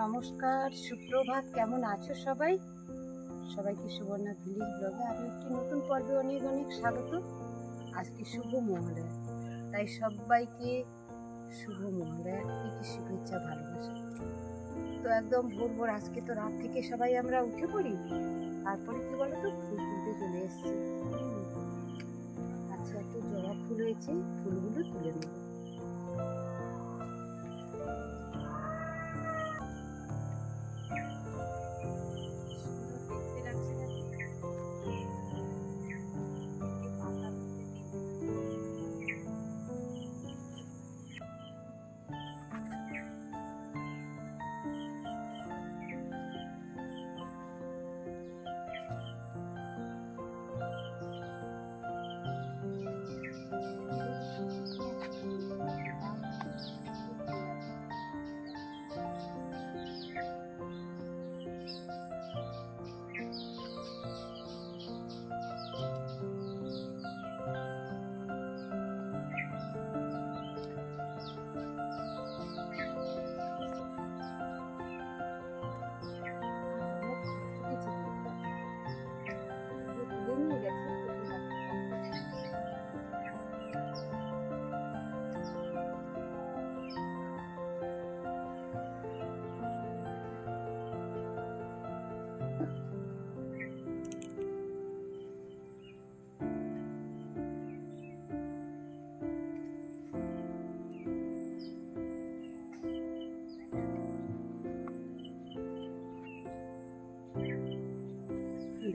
নমস্কার, সুপ্রভাত, কেমন আছো সবাই? সবাইকে সুবর্ণা ভিলেজ ব্লগে আরও একটি নতুন পর্বে অনেক অনেক স্বাগত। আজকে শুভ মহোদয় তাই সবাইকে শুভ মহোদয়ের প্রীতি, শুভেচ্ছা, ভালোবাসা। তো একদম ভোর ভোর, আজকে তো রাত থেকে সবাই আমরা উঠে পড়ি, তারপরে কি বলো তো ফুল তুলতে চলে এসেছি। আচ্ছা একটু জবা ফুল হয়েছে, ফুলগুলো তুলে নেব।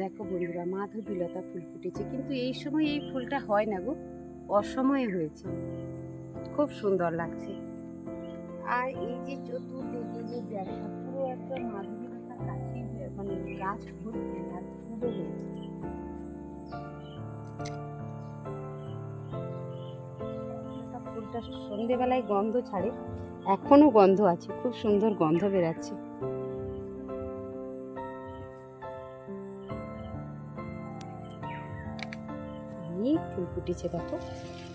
দেখো বন্ধুরা, মাধবীলতা ফুল ফুটেছে। কিন্তু এই সময় এই ফুলটা হয় না গো, অসময়ে হয়েছে। খুব সুন্দর লাগছে। আর এই যে চতুর্দিকে যে ব্যাগটা পুরো একদম মাধবীলতার কাছে মানে গাছ আর হয়েছে ফুলটা সন্ধেবেলায় গন্ধ ছাড়ে এখনও গন্ধ আছে, খুব সুন্দর গন্ধ বেরাচ্ছে। ফুটেছে দেখো।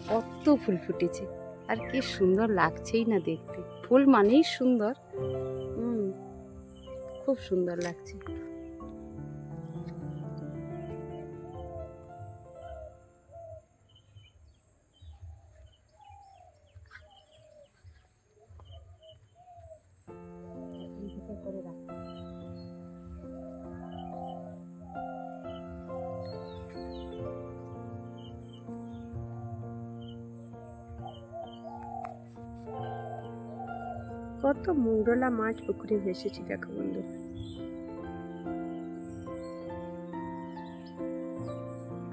কত ফুল ফুটেছে। আর কি সুন্দর লাগছেই না দেখতে। ফুল মানেই সুন্দর। হুম, খুব সুন্দর লাগছে। কত মুন্ডলা মাছ পুকুরে ভেসেছে, দেখো বন্ধু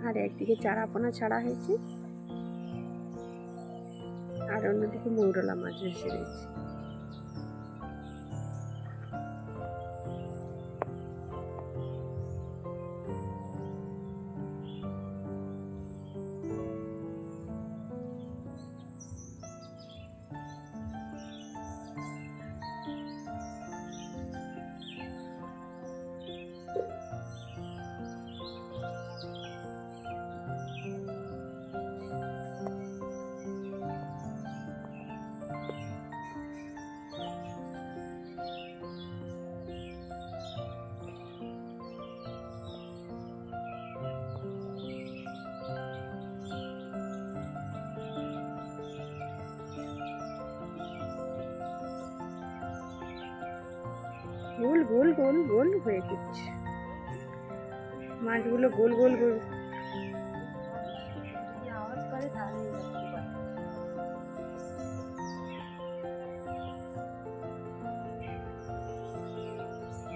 আর একদিকে চারাপোনা ছাড়া হয়েছে, আর অন্যদিকে মৌরলা মাছ ভেসে রয়েছে। গোল গোল গোল গোল হয়ে গেছে। মাছগুলো গোল গোল গোল।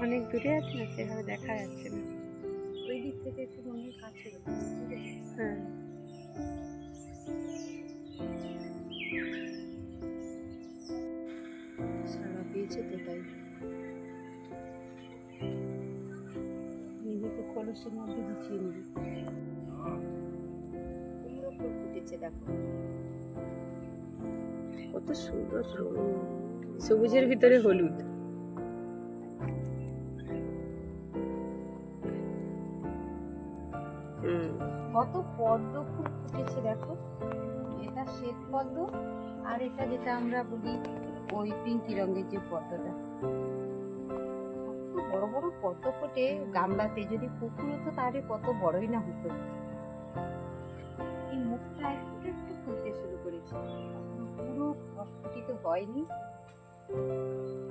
অনেক দূরে আছে না? সেভাবে দেখা যাচ্ছে না। ওই দিক থেকে একটু মনে কাছে হ্যাঁ। সারা পেয়েছে তো তাই। কলসের মধ্যে গুছিয়ে নিবি কুমড়ো ফুল ফুটেছে দেখো। কত সুন্দর সবুজের ভিতরে হলুদ। কত পদ্ম ফুল ফুটেছে দেখো। এটা শ্বেত পদ্ম আর এটা যেটা আমরা বলি ওই পিঙ্কি রঙের যে পদ্মটা। বড় বড় পদ্ম ফোটে গামলাতে যদি পুকুর হতো তাহলে কত বড়ই না হতো। এই মুখটা একটু একটু ফুলতে শুরু করেছে। পুরো প্রস্ফুটিত হয়নি।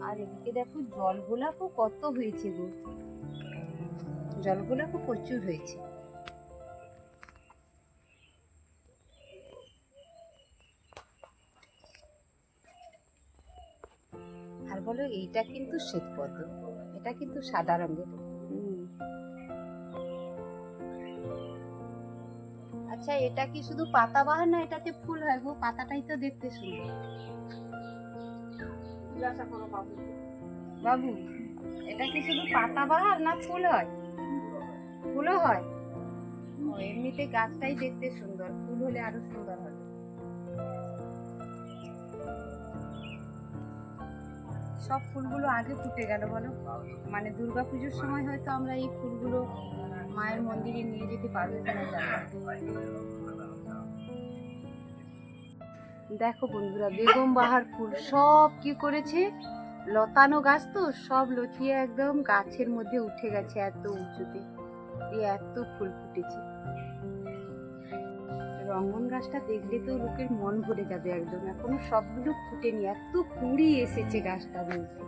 আর এদিকে দেখো জল গোলাপও কত হয়েছে গো। জল গোলাপও প্রচুর হয়েছে। আর বলো এইটা কিন্তু শ্বেত পদ্ম এটা কিন্তু সাদা রঙের। আচ্ছা এটা কি শুধু পাতাবাহার না এটাতে ফুল হয়? গো পাতাটাই তো দেখতে সুন্দর। বাবু এটা কি শুধু পাতাবাহার না ফুল হয়? ফুলও হয়। এমনিতে গাছটাই দেখতে সুন্দর। ফুল হলে আরও সুন্দর সব ফুলগুলো আগে ফুটে গেল বলো? মানে দুর্গা পুজোর সময় হয়তো আমরা এই ফুলগুলো মায়ের মন্দিরে নিয়ে যেতে পারব কিনা দেখো বন্ধুরা, বেগম বাহার ফুল সব কি করেছে? লতানো গাছ তো সব লতিয়ে একদম গাছের মধ্যে উঠে গেছে এত উঁচুতে। এত ফুল ফুটেছে। রঙ্গন গাছটা দেখলে তো লোকের মন ভরে যাবে একদম। এখনও সবগুলো ফুটেনি এত কুড়ি এসেছে গাছটার মধ্যে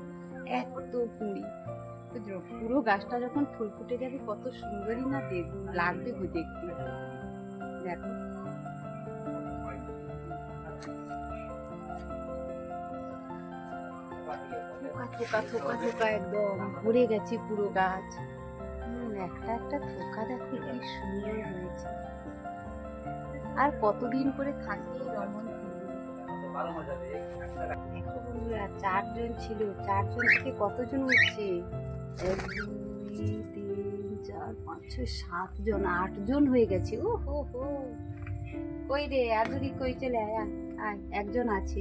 এত কুড়ি। তো পুরো গাছটা যখন ফুল ফুটে যাবে, কত সুন্দরই না দেখ, লাগবে গো দেখতে। দেখো। থোকা থোকা থোকা একদম। ভরে গেছে পুরো গাছ। একটা একটা থোকা দেখো, কি সুন্দর হয়েছে। আর কতদিন করে থাকে এই রমন ফুলগুলো? দেখো বন্ধুরা চারজন ছিল চারজন থেকে কতজন উঠছে এক দুই তিন চার পাঁচ ছয় সাতজন আটজন হয়ে গেছে। ও হো। হো কই রে আদুরি কই চলে আয় আয়, একজন আছে।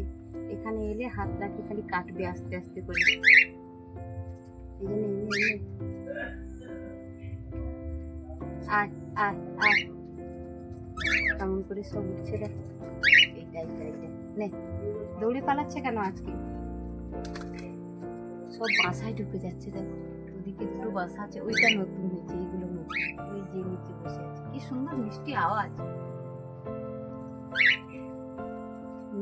এখানে এলে হাত রাখি খালি কাটবে আস্তে আস্তে করে। এই নে। আয় আয় আয়। কেমন করে সব উঠছে দেখ নে, দৌড়ে পালাচ্ছে কেন আজকে? সব বাসায় ঢুকে যাচ্ছে দেখো। ওদিকে দুটো বাসা আছে, ওইটা নতুন হয়েছে এইগুলো নতুন। ওই যে নিচে বসে আছে। কি সুন্দর মিষ্টি আওয়াজ।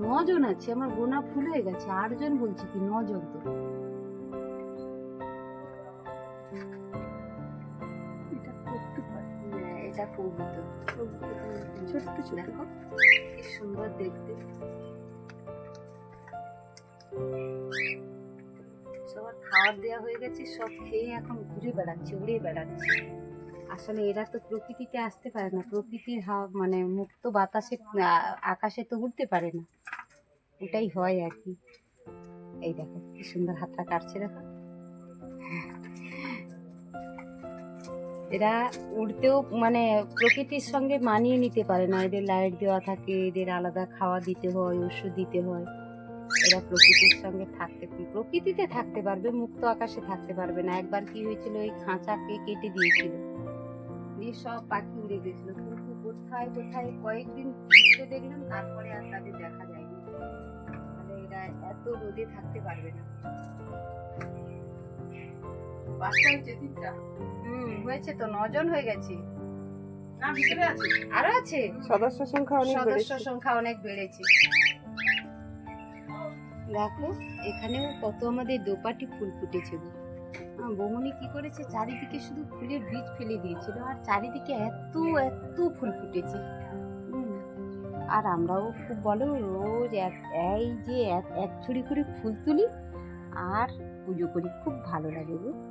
নজন আছে, আমার গোনা ফুল হয়ে গেছে। আটজন বলছি কি, নজন তো হ্যাঁ, এটা কবিত ছোট্ট দেখো। কি সুন্দর দেখতে। সবার খাবার দেওয়া হয়ে গেছে সব খেয়ে এখন ঘুরে বেড়াচ্ছে উড়ে বেড়াচ্ছে। আসলে এরা তো প্রকৃতিতে আসতে পারে না। প্রকৃতির হাওয়া মানে মুক্ত বাতাসে আকাশে তো উঠতে পারে না। ওটাই হয় আর কি। এই দেখো কি সুন্দর হাতটা কাটছে দেখো। এরা উড়তেও মানে প্রকৃতির সঙ্গে মানিয়ে নিতে পারে না। এদের লাইট দেওয়া থাকে, এদের আলাদা খাওয়া দিতে হয়, ওষুধ দিতে হয়। এরা প্রকৃতির সঙ্গে থাকতে, প্রকৃতিতে থাকতে পারবে, মুক্ত আকাশে থাকতে পারবে না। একবার কি হয়েছিল ওই খাঁচাকে কেটে দিয়েছিল। দিয়ে সব পাখি উড়ে গেছিল। কিন্তু কোথায় কোথায়, কয়েকদিন ঘুরতে দেখলাম, তারপরে আর তাদের দেখা যায়নি। তাহলে এরা এত রোদে থাকতে পারবে না। বাচ্চা হচ্ছে তিনটা। হুম। হয়েছে তো নজন হয়ে গেছে। না ভিতরে আছে। আরও আছে? সদস্য সংখ্যা অনেক সদস্য সংখ্যা অনেক বেড়েছে। দেখো এখানেও কত আমাদের দোপাটি ফুল ফুটেছে গো। আহ, কি করেছে? চারিদিকে শুধু ফুলের বীজ ফেলে দিয়েছিল আর চারিদিকে এত এত ফুল ফুটেছে। আর আমরাও খুব বলো রোজ এক- এই যে এক- এক ছুরি করে ফুল তুলি আর পুজো করি। খুব ভালো লাগে গো।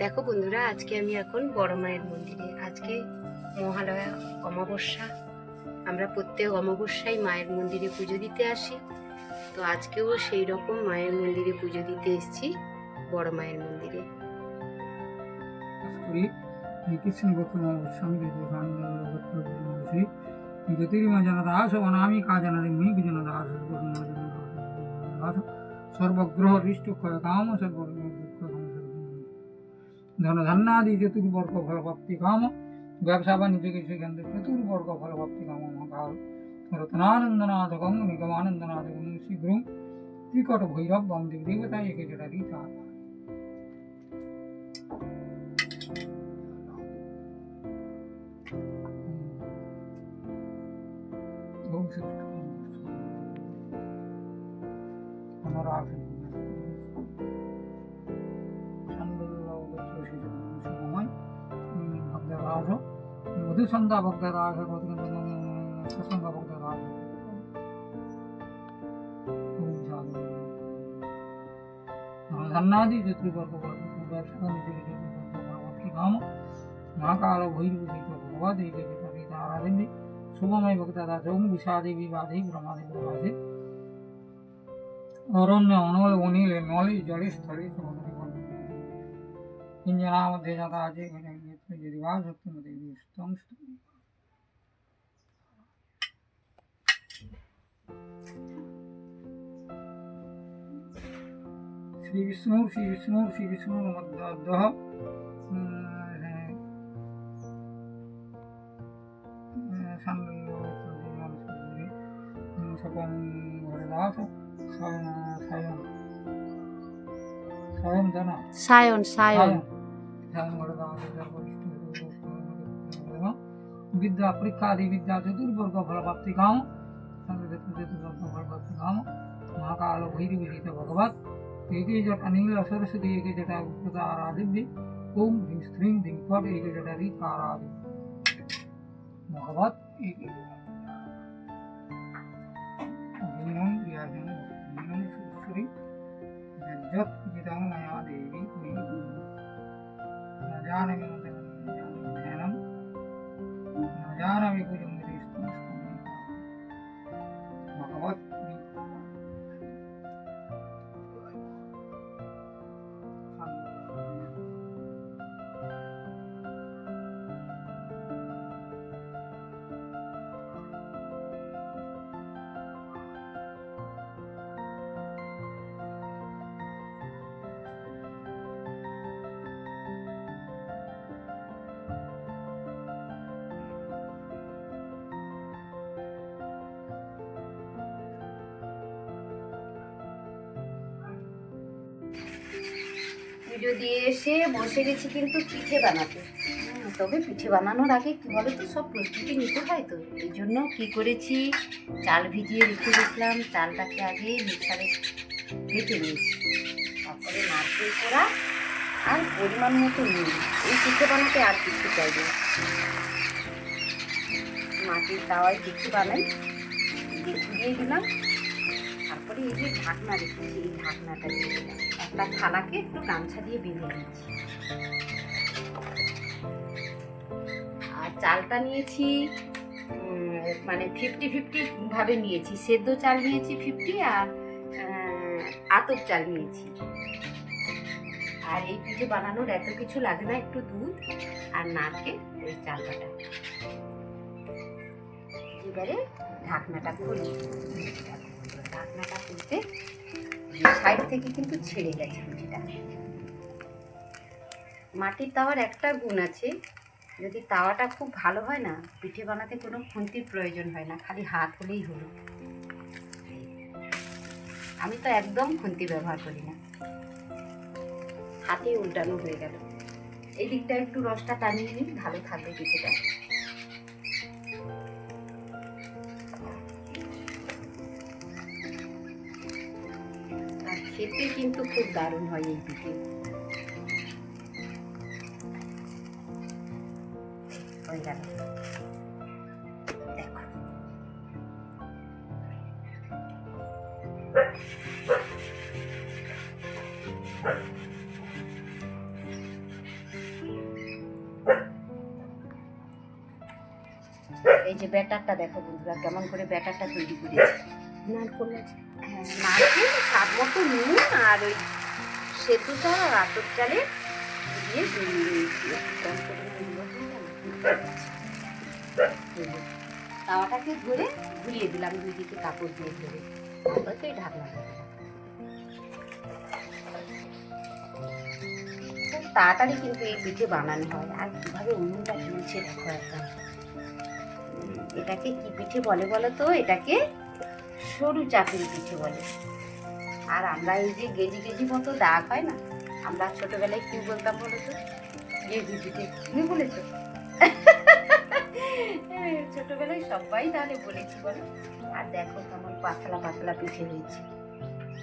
দেখো বন্ধুরা, আজকে আমি এখন বড় মায়ের মন্দিরে। আজকে মহালয়া অমাবস্যা। আমরা প্রত্যেক অমাবস্যায় মায়ের মন্দিরে পুজো দিতে আসি। তো আজকেও সেই রকম মায়ের মন্দিরে পুজো দিতে এসেছি বড় মায়ের মন্দিরে। করি কৃষ্ণ গৌতম স্বামী শ্রী জ্যোতির্ময় জনদাস অনামি কাজনাদি মুনি জনদাস দাস সর্বগ্রহ হৃষ্ট ক্ষয় কাম সর্ব ধন ধান্যাদি চতুর্বর্গ ফলপ্রাপ্তি কাম ব্যবসা বাণিজ্য কিছু কেন্দ্র চতুর্বর্গ ফলপ্রাপ্তি কাম মহাকাল রত্নানন্দনাথকং নিগমানন্দনাথকং শীঘ্রং ত্রিকট ভৈরব বম দেবতা একে জটারি তার ওম শ্রী আমার আসন ভক্তরাজ মধুসন্ধা ভক্তরাজ সৎসঙ্গ ভক্তরাজ ধন্নাদি চতুর্বর্গ ব্যবসা বাণিজ্য পরবর্তী কাম। মহাকাল ভৈরব সহিত ভগবত, এই যে ಅರಣ್ಯ ಅಣೋಲ್ ಒನಿಲ್ ನೋಲಿ ಜಡಿ ಸ್ಥಳಿ ಸಹೋದರಿಗಳು ಇಂದಿನ ಮಧ್ಯೆ ಜಾತ ಆಜೆ ದಿವಾಸ ಮಧ್ಯೆ ಇಷ್ಟಂ ಶ್ರೀ ವಿಷ್ಣು ಶ್ರೀ ವಿಷ್ಣು ಶ್ರೀ ವಿಷ್ಣು ಮದ್ದ ಸಣ್ಣ ಸಪಂ विष्णु श्री विष्णु श्री विष्णु मध्यादः সকম হরিদাস স্বয়ং স্বয়ং স্বয়ং জানা সায়ন সায়ন विद्या परीक्षादि विद्या चतुर्वर्ग फलप्राप्ति काम चतुर्वर्ग फलप्राप्ति काम महाकाल भैरव हित भगवत एक जट अनिल सरस्वती एक जटा उपकृता आराधिव्य ओम ह्रीं स्त्रीं दिं फट एक जटा रीत आराधि भगवत एक भीमं प्रियाजन भीमं श्री यज्जत जितं मया देवी कुली न जानामि ध्यानं न जानामि कुजं পুজো দিয়ে এসে বসে গেছি কিন্তু পিঠে বানাতে। তবে পিঠে বানানোর আগে কী বলো তো সব প্রস্তুতি নিতে হয় তো। এই জন্য কী করেছি, চাল ভিজিয়ে রেখে দিয়েছিলাম, চালটাকে আগে মিক্সারে বেটে নিয়েছি। তারপরে নারকেল করা আর পরিমাণ মতো নুন। এই পিঠে বানাতে আর কিছু চাইবে মাটির তাওয়ায় পিঠে বানাই, দিয়ে দিলাম। তারপরে এই যে ঢাকনা রেখেছি, এই ঢাকনাটা দিয়ে দিলাম। একটা থালাকে একটু গামছা দিয়ে বেঁধে নিচ্ছি। আর চালটা নিয়েছি মানে ফিফটি ফিফটি ভাবে নিয়েছি। সেদ্ধ চাল নিয়েছি ফিফটি আর আতপ চাল নিয়েছি। আর এই পিঠে বানানোর এত কিছু লাগে না, একটু দুধ আর নারকেল ওই চাল বাটা এবারে ঢাকনাটা খুলি ঢাকনাটা খুলতে সাইড থেকে কিন্তু ছেড়ে গেছে পিঠেটা মাটির তাওয়ার একটা গুণ আছে, যদি তাওয়াটা খুব ভালো হয় না, পিঠে বানাতে কোনো খুন্তির প্রয়োজন হয় না, খালি হাত হলেই হলো। আমি তো একদম খুন্তি ব্যবহার করি না। হাতে উল্টানো হয়ে গেল। এই দিকটা একটু রসটা টানিয়ে নিই ভালো থাকবে পিঠেটা। কিন্তু খুব দারুণ হয় এই পিঠে হয়ে গেল দেখো। এই যে ব্যাটারটা দেখো বন্ধুরা কেমন করে ব্যাটারটা তৈরি করেছি। নারকোল হ্যাঁ, নারকেল স্বাদ মতো নুন আর ওই সেদ্ধ চাল আর চালে দিয়ে তাওয়াটাকে ধরে ঘুরিয়ে দিলাম দুই দিকে কাপড় দিয়ে ধরে। তারপর তো তাড়াতাড়ি কিন্তু এই পিঠে বানানো হয়। আর কীভাবে উনুনটা ঝুলছে দেখো একটা এটাকে কি পিঠে বলে বলো তো? এটাকে সরু চাকরি পিঠে বলে। আর আমরা এই যে গেজি গেজি মতো দাগ হয় না আমরা ছোটবেলায় কি বলতাম বলো তো গেজি। তুমি বলেছ? ছোটবেলায় সবাই তাহলে বলেছি বলো। আর দেখো কেমন পাতলা পাতলা পিঠে হয়েছে।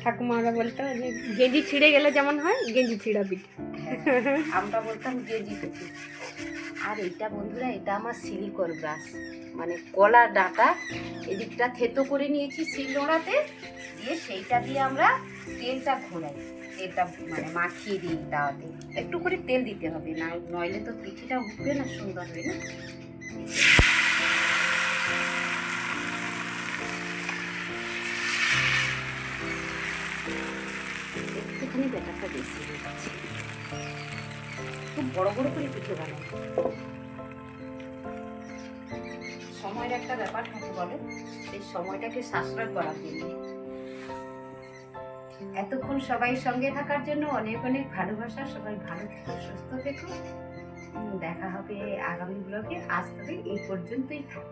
ঠাকুমারা বলতো যে গেঞ্জি ছিঁড়ে গেলে যেমন হয় গেঞ্জি ছিঁড়া পিঠে হ্যাঁ, আমরা বলতাম গেজি পিঠে। আর এটা বন্ধুরা, এটা আমার সিলিকর ব্রাশ মানে কলা ডাটা, এদিকটা থেতো করে নিয়েছি শিলনোড়াতে দিয়ে সেইটা দিয়ে আমরা তেলটা ঘোরাই। তেলটা মানে মাখিয়ে দিই তাওয়াতে। একটু করে তেল দিতে হবে, না নইলে তো পিঠিটা উঠবে না সুন্দর হবে না। একটুখানি ব্যাটারটা বেশি হয়ে যাচ্ছে। বড় বড় করে পিঠে বানাই সময়ের একটা ব্যাপার থাকে বলে, সেই সময়টাকে সাশ্রয় করার জন্য এতক্ষণ সবাই সঙ্গে থাকার জন্য অনেক অনেক ভালোবাসা, সবাই ভালো থেকো সুস্থ থেকো। দেখা হবে আগামী ব্লগে আজ তবে এই পর্যন্তই থাক।